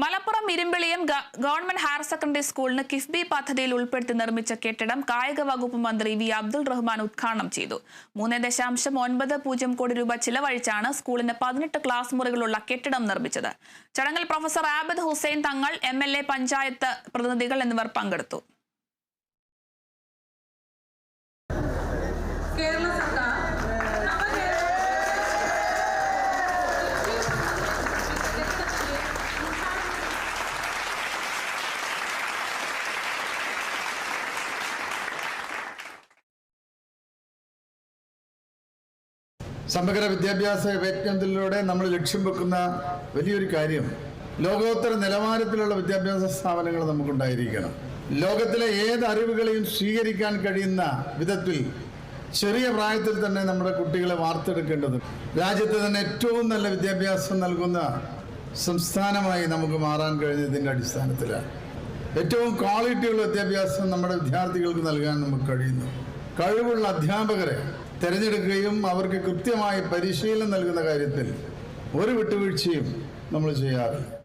Malappuram Irimbiliyam government higher secondary സ്കൂളിന് കിഫ്ബി പദ്ധതിയിൽ ഉൾപ്പെടുത്തി നിർമ്മിച്ച കെട്ടിടം കായിക വകുപ്പ് മന്ത്രി വി. അബ്ദുൾ റഹ്മാൻ ഉദ്ഘാടനം ചെയ്തു. മൂന്ന് ദശാംശം ഒൻപത് പൂജ്യം കോടി രൂപ ചിലവഴിച്ചാണ് സ്കൂളിന് പതിനെട്ട് ക്ലാസ് മുറികളുള്ള കെട്ടിടം നിർമ്മിച്ചത്. ചടങ്ങിൽ പ്രൊഫസർ ആബിദ് ഹുസൈൻ തങ്ങൾ എം പഞ്ചായത്ത് പ്രതിനിധികൾ എന്നിവർ പങ്കെടുത്തു. കേരള സർക്കാർ സമഗ്ര വിദ്യാഭ്യാസ യജ്ഞത്തിലൂടെ നമ്മൾ ലക്ഷ്യം വെക്കുന്ന വലിയൊരു കാര്യം. ലോകോത്തര നിലവാരത്തിലുള്ള വിദ്യാഭ്യാസ സ്ഥാപനങ്ങൾ നമുക്കുണ്ടായിരിക്കണം. ലോകത്തിലെ ഏത് അറിവുകളെയും സ്വീകരിക്കാൻ കഴിയുന്ന വിധത്തിൽ ചെറിയ പ്രായത്തിൽ തന്നെ നമ്മുടെ കുട്ടികളെ വാർത്തെടുക്കേണ്ടത് രാജ്യത്ത് തന്നെ ഏറ്റവും നല്ല വിദ്യാഭ്യാസം നൽകുന്ന സംസ്ഥാനമായി നമുക്ക് മാറാൻ കഴിഞ്ഞതിന്റെ അടിസ്ഥാനത്തിലാണ്. ഏറ്റവും ക്വാളിറ്റിയുള്ള വിദ്യാഭ്യാസം നമ്മുടെ വിദ്യാർത്ഥികൾക്ക് നൽകാൻ നമുക്ക് കഴിയുന്നു. കഴിവുള്ള അധ്യാപകരെ തിരഞ്ഞെടുക്കുകയും അവർക്ക് കൃത്യമായ പരിശീലനം നൽകുന്ന കാര്യത്തിൽ ഒരു വിട്ടുവീഴ്ചയും നമ്മൾ ചെയ്യാറില്ല.